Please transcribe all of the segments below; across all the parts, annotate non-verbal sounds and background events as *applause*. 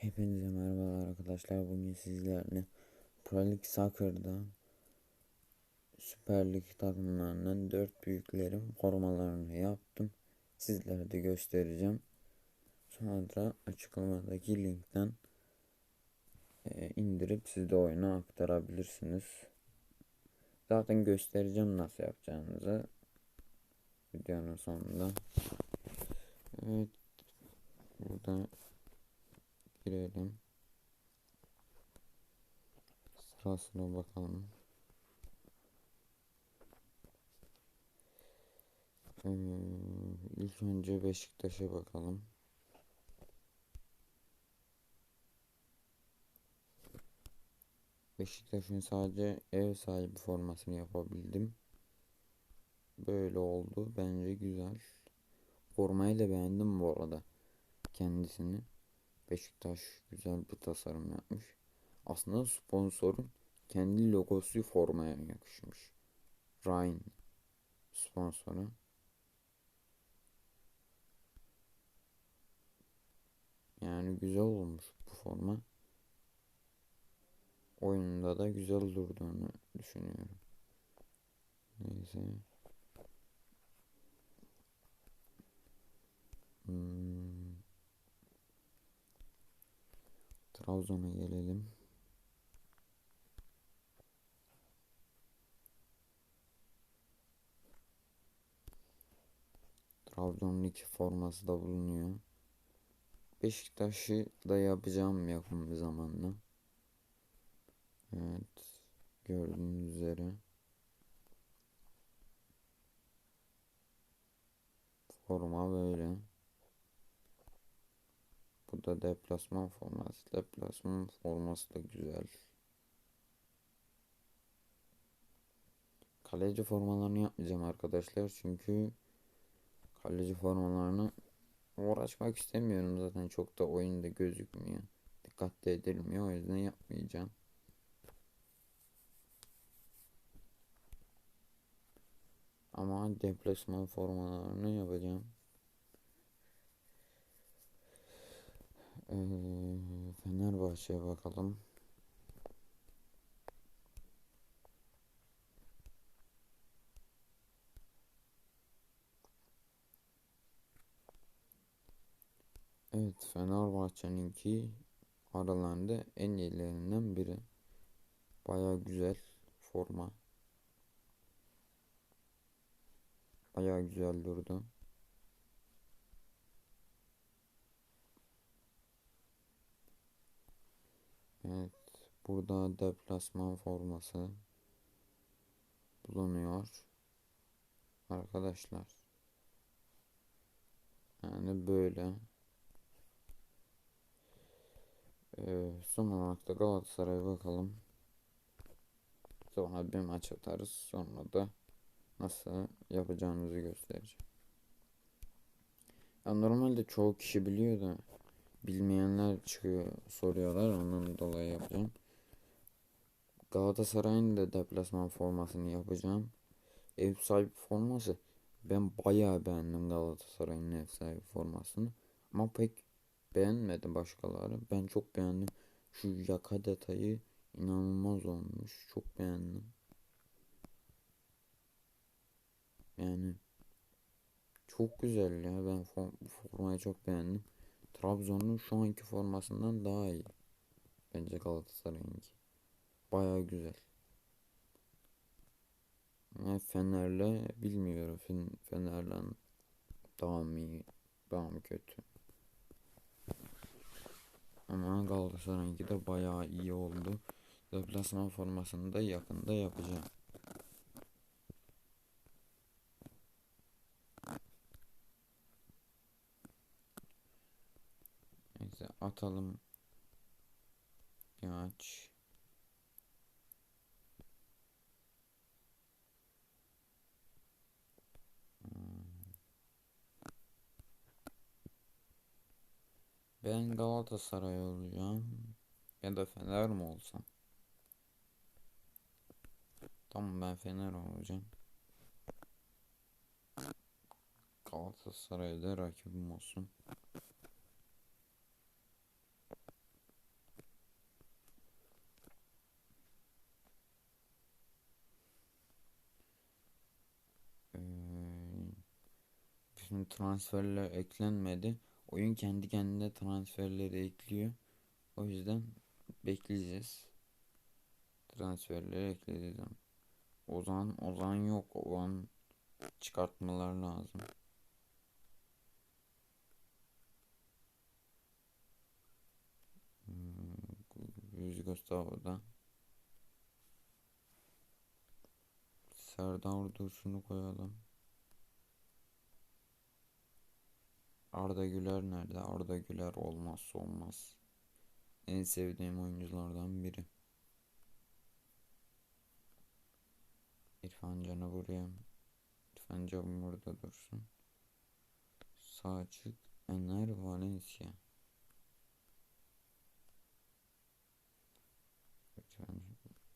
Hepinize merhabalar arkadaşlar. Bugün sizlerle Pro League Soccer'da Süper Lig takımlarının dört büyüklerin formalarını yaptım. Sizlere de göstereceğim. Sonra açıklamadaki linkten e, indirip siz de oyuna aktarabilirsiniz. Zaten göstereceğim nasıl yapacağınızı videonun sonunda. Evet. Burada girelim. Sırasına bakalım. Ee, ilk önce Beşiktaş'a bakalım. Beşiktaş'ın sadece ev sahibi formasını yapabildim. Böyle oldu. Bence güzel. Formayı da beğendim bu arada. Kendisini. Beşiktaş güzel bir tasarım yapmış. Aslında sponsorun kendi logosu formaya yakışmış. Ryan sponsoru. Yani güzel olmuş bu forma. Oyunda da güzel durduğunu düşünüyorum. Neyse. Hmm. Trabzon'a gelelim. Trabzon'un iki forması da bulunuyor. Beşiktaş'ı da yapacağım yakın bir zamanda. Evet. Gördüğünüz üzere. Forma böyle. Bu da deplasman forması. Deplasman forması da güzel. Kaleci formalarını yapmayacağım arkadaşlar. Çünkü kaleci formalarını uğraşmak istemiyorum zaten. Çok da oyunda gözükmüyor. Dikkat edilmiyor. O yüzden yapmayacağım. Ama deplasman formalarını yapacağım. Ee, Fenerbahçe'ye bakalım. Evet Fenerbahçe'ninki aralarında en iyilerinden biri. Baya güzel forma. Baya güzel durdu. Evet. Burada deplasman forması bulunuyor. Arkadaşlar. Yani böyle. Ee, son olarak da Galatasaray'a bakalım. Sonra bir maç atarız. Sonra da nasıl yapacağımızı göstereceğim. Ya normalde çoğu kişi biliyor da bilmeyenler çıkıyor soruyorlar ondan dolayı yapacağım. Galatasaray'ın da deplasman formasını yapacağım. Ev sahibi forması ben bayağı beğendim Galatasaray'ın ev sahibi formasını. Ama pek beğenmedi başkaları. Ben çok beğendim. Şu yaka detayı inanılmaz olmuş. Çok beğendim. Yani çok güzel ya. Ben bu formayı çok beğendim. Trabzon'un şu anki formasından daha iyi. Bence Galatasaray'ınki. Baya güzel. Yani Fener'le bilmiyorum. Fener'le daha mı iyi, daha mı kötü. Ama Galatasaray'ınki de bayağı iyi oldu. Deplasman formasını da yakında yapacağım. Neyse atalım. Aç. Ben Galatasaray olacağım. Ya da Fener mi olsam? Tamam ben Fener olacağım. Galatasaray'da rakibim olsun. Şimdi transferler eklenmedi. Oyun kendi kendine transferleri ekliyor. O yüzden bekleyeceğiz. Transferleri ekleyeceğim. Ozan Ozan yok. Ozan çıkartmalar lazım. Hmm, Luis Gustavo'da. Serdar Dursun'u koyalım. Arda Güler nerede? Arda Güler olmazsa olmaz. En sevdiğim oyunculardan biri. İrfan Can'ı buraya. İrfan Can burada dursun. Sağ açık. Ener Valencia.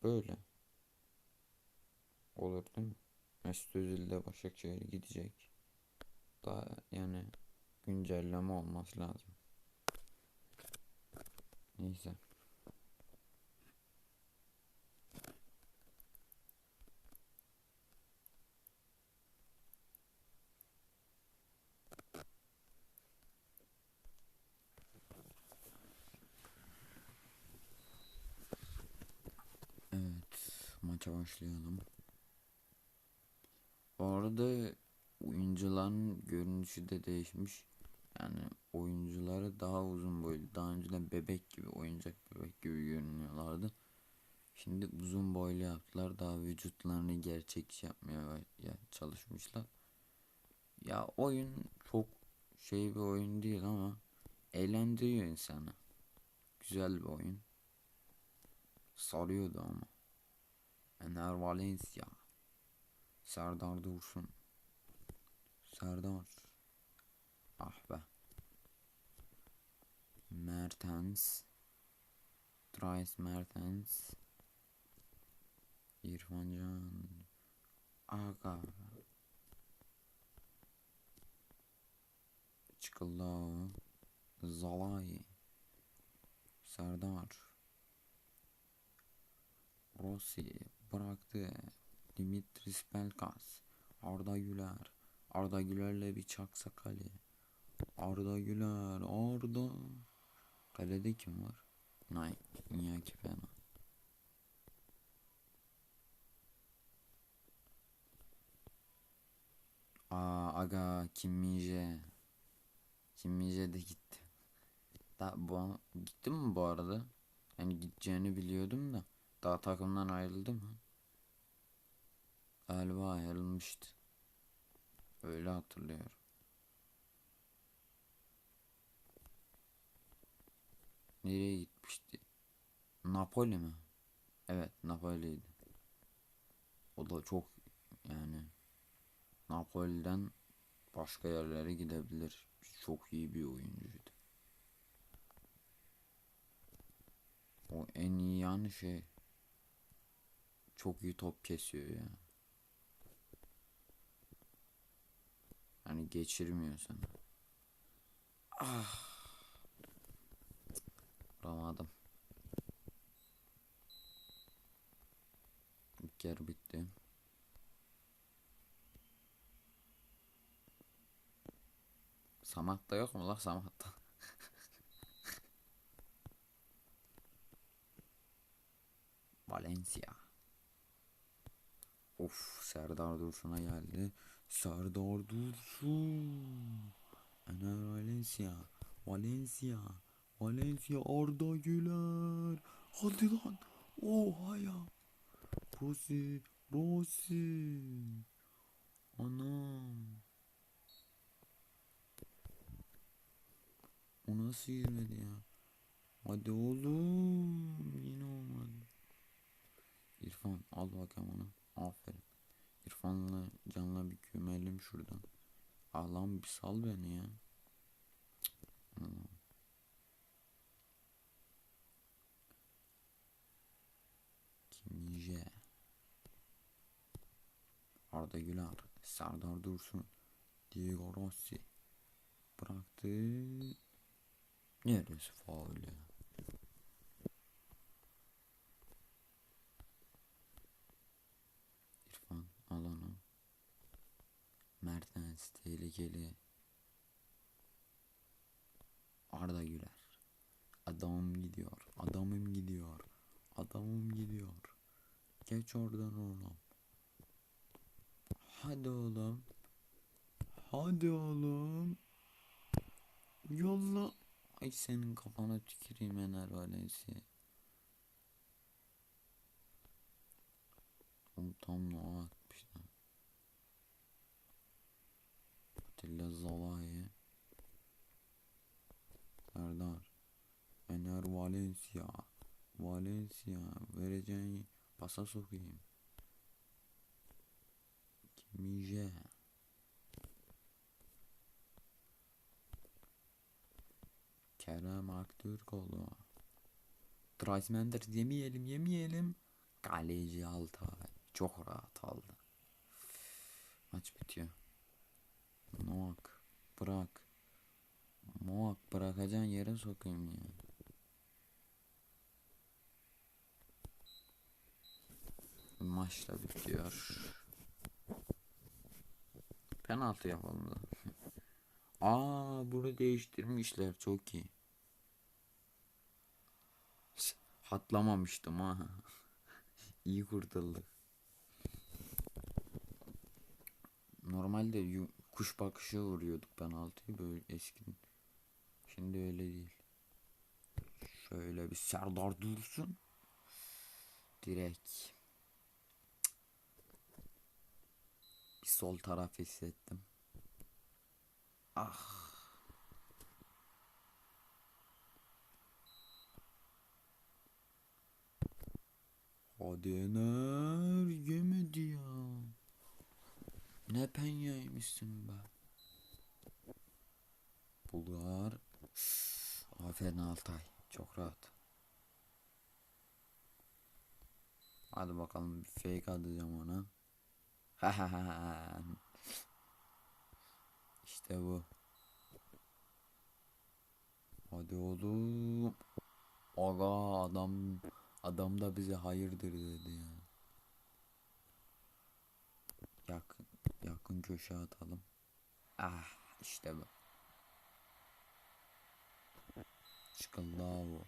Böyle. Olur değil mi? Mesut Özil de Başakşehir'e gidecek. Daha yani güncelleme olması lazım. Neyse. Maça başlayalım. Bu arada oyuncuların görünüşü de değişmiş. Yani oyuncuları daha uzun boylu. Daha önceden bebek gibi, oyuncak bebek gibi görünüyorlardı. Şimdi uzun boylu yaptılar. Daha vücutlarını gerçekçi yapmaya ya çalışmışlar. Ya oyun çok şey bir oyun değil ama eğlendiriyor insanı. Güzel bir oyun. Sarıyordu ama. Ener Valencia. Serdar Dursun. Serdar. Ah be. Mertens. Dries Mertens. İrfan Can. Aga. Çıkılla. Zalai. Serdar. Rossi bıraktı. Dimitris Pelkas. Arda Güler. Arda Güler'le bir çaksa kale. Arda Güler. Arda. Kalede kim var? Nay. Iñaki fena. Aa aga Kim Min-jae. Kim Min-jae de gitti. Da, bu, gitti mi bu arada? Yani gideceğini biliyordum da. Daha takımdan ayrıldı mı? Galiba ayrılmıştı. Öyle hatırlıyorum. Nereye gitmişti? Napoli mi? Evet Napoli'ydi. O da çok yani Napoli'den başka yerlere gidebilir. Çok iyi bir oyuncuydu. O en iyi yani şey çok iyi top kesiyor ya. Hani geçirmiyor sana. Ah. Vuramadım. İlk yer bitti. Samat'ta yok mu la Samat'ta? *laughs* Valencia. Of Serdar Dursun'a geldi. Serdar Dursun. Ener Valencia. Valencia. Valencia Arda Güler. Hadi lan. Oha ya. Rossi. Rossi. Anam. O nasıl girmedi ya? Hadi oğlum. Yine olmadı. İrfan al bakalım onu. Aferin. İrfan'la Can'la bir kümelim şuradan. Allah'ım bir sal beni ya. Allah. Arda Güler, Serdar Dursun, Diego Rossi bıraktı. Neresi faul ya? İrfan Alana Mertens tehlikeli Arda Güler Adamım gidiyor Adamım gidiyor Adamım gidiyor Geç oradan oğlum Hadi oğlum. Hadi oğlum. Yolla. Ay senin kafana tüküreyim Ener Valencia. Oğlum tam ne atmış lan. Atilla Zalai. Serdar. Ener Valencia. Valencia. Vereceğin pasa sokayım. Kimije. Kerem Aktürkoğlu. Dreismender yemeyelim yemeyelim. Kaleci Altay. Çok rahat aldı. Maç bitiyor. Noak. Bırak. Noak bırakacağın yere sokayım ya. Maç da bitiyor. Penaltı yapalım da. *laughs* Aa bunu değiştirmişler çok iyi. *laughs* Hatlamamıştım ha. *laughs* iyi kurtulduk. Normalde kuş bakışı vuruyorduk penaltıyı böyle eskiden. Şimdi öyle değil. Şöyle bir Serdar dursun. Direkt. Sol taraf hissettim. Ah. Hadi Ener yemedi ya. Ne penyaymışsın be. Bulgar. Aferin Altay. Çok rahat. Hadi bakalım bir fake atacağım ona. İşte bu. Hadi oğlum. Aga adam adam da bize hayırdır dedi ya. Yakın yakın köşe atalım. Ah işte bu. Çıkıldao.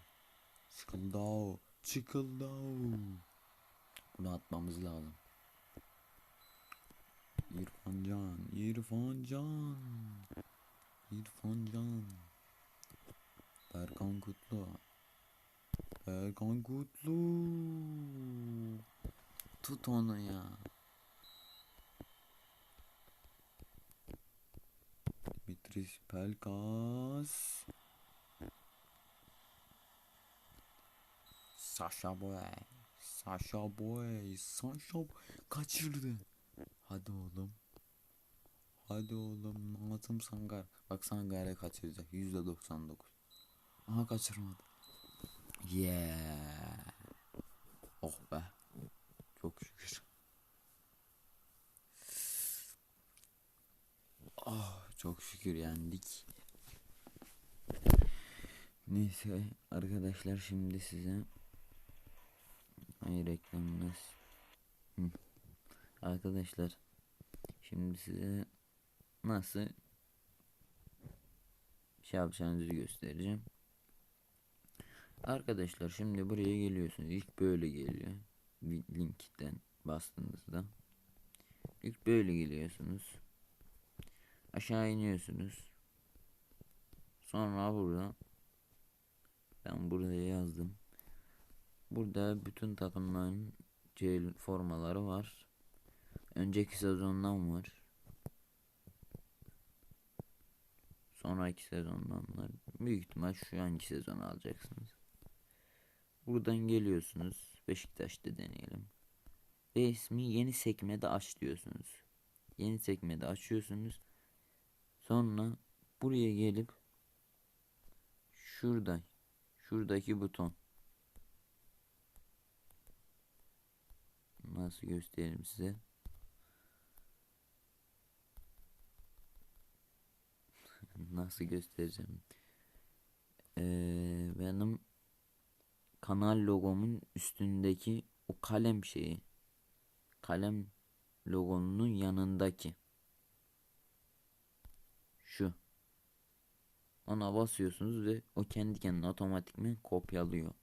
Çıkıldao. Çıkıldao. Bunu atmamız lazım. İrfan Can, İrfan Can, İrfan Can, Berkan Kutlu, Berkan Kutlu, tut onu ya. Dimitris Pelkas, Sasha Boy, Sasha Boy, Sasha kaçırdı. Hadi oğlum. Hadi oğlum. Nazım Sangar. Bak Sangar'ı kaçıracak. Yüzde 99. Aha kaçırmadı. Yeah. Oh be. Çok şükür. Oh çok şükür yendik. Neyse arkadaşlar şimdi size Hayır reklamınız. Hı. Arkadaşlar şimdi size nasıl şey yapacağınızı göstereceğim. Arkadaşlar şimdi buraya geliyorsunuz. İlk böyle geliyor. Linkten bastığınızda. İlk böyle geliyorsunuz. Aşağı iniyorsunuz. Sonra burada ben burada yazdım. Burada bütün takımların formaları var. Önceki sezondan var. Sonraki sezondan var. Büyük ihtimal şu anki sezonu alacaksınız. Buradan geliyorsunuz. Beşiktaş'ta deneyelim. Resmi yeni sekmede aç diyorsunuz. Yeni sekmede açıyorsunuz. Sonra buraya gelip şurada şuradaki buton nasıl göstereyim size nasıl göstereceğim ee, benim kanal logomun üstündeki o kalem şeyi kalem logonun yanındaki şu Ona basıyorsunuz ve o kendi kendine otomatikman kopyalıyor.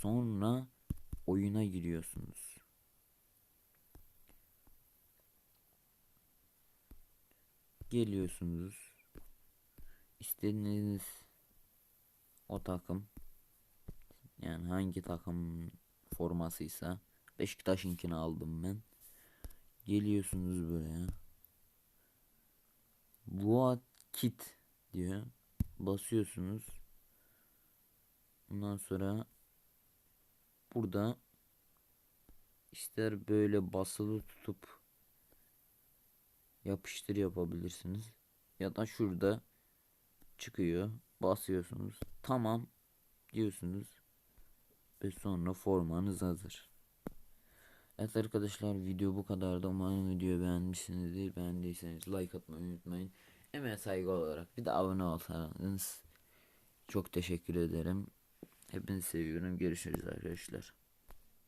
Sonra oyuna giriyorsunuz. Geliyorsunuz. İstediğiniz o takım yani hangi takım formasıysa Beşiktaş'ınkini aldım ben. Geliyorsunuz buraya. Boğa kit diyor. Basıyorsunuz. Ondan sonra burada ister böyle basılı tutup yapıştır yapabilirsiniz. Ya da şurada çıkıyor. Basıyorsunuz. Tamam diyorsunuz. Ve sonra formanız hazır. Evet arkadaşlar video bu kadardı. Umarım videoyu beğenmişsinizdir. Beğendiyseniz like atmayı unutmayın. Emeğe saygı olarak bir de abone olsanız çok teşekkür ederim. Hepinizi seviyorum. Görüşürüz arkadaşlar.